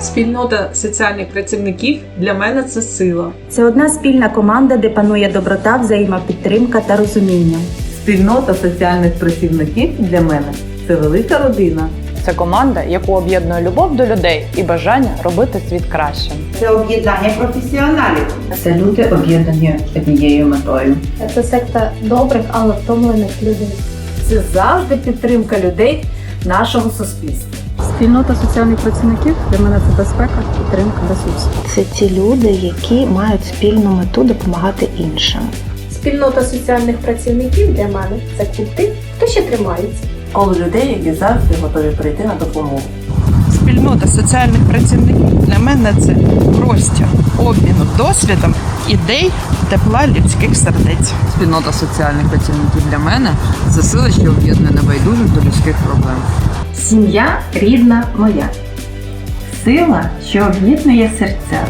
Спільнота соціальних працівників для мене це сила. Це одна спільна команда, де панує доброта, взаємопідтримка та розуміння. Спільнота соціальних працівників для мене це велика родина. Це команда, яку об'єднує любов до людей і бажання робити світ кращим. Це об'єднання професіоналів. Це люди об'єднані однією метою. Це секта добрих, але втомлених людей. це завжди підтримка людей нашого суспільства. Спільнота соціальних працівників для мене це безпека, підтримка, ресурс. Це ті люди, які мають спільну мету допомагати іншим. Спільнота соціальних працівників для мене це клуб хто ще тримається. Коло людей, які завжди готові прийти на допомогу. Спільнота соціальних працівників для мене це простір обміну досвідом, ідей, тепла людських сердець. Спільнота соціальних працівників для мене це сила, що об'єднує небайдужих до людських проблем. Сім'я рідна моя. Сила, що об'єднує серця.